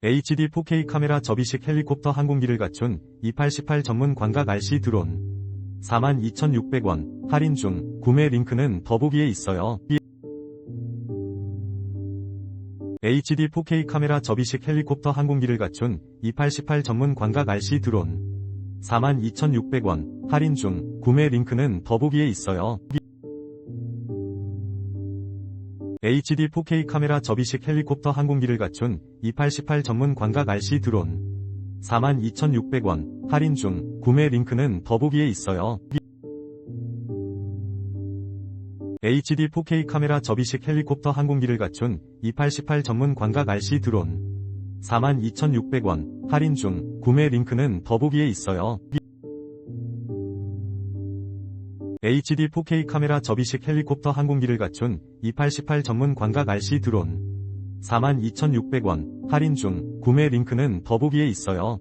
HD 4K 카메라 접이식 헬리콥터 항공기를 갖춘 2818 전문 광각 RC 드론. 42,600원. 할인 중. 구매 링크는 더보기에 있어요. HD 4K 카메라 접이식 헬리콥터 항공기를 갖춘 2818 전문 광각 RC 드론. 42,600원. 할인 중. 구매 링크는 더보기에 있어요. HD 4K 카메라 접이식 헬리콥터 항공기를 갖춘 2818 전문 광각 RC 드론. 42,600원. 할인 중. 구매 링크는 더보기에 있어요. HD 4K 카메라 접이식 헬리콥터 항공기를 갖춘 2818 전문 광각 RC 드론. 42,600원. 할인 중. 구매 링크는 더보기에 있어요. HD 4K 카메라 접이식 헬리콥터 항공기를 갖춘 2818 전문 광각 RC 드론. 42,600원. 할인 중. 구매 링크는 더보기에 있어요.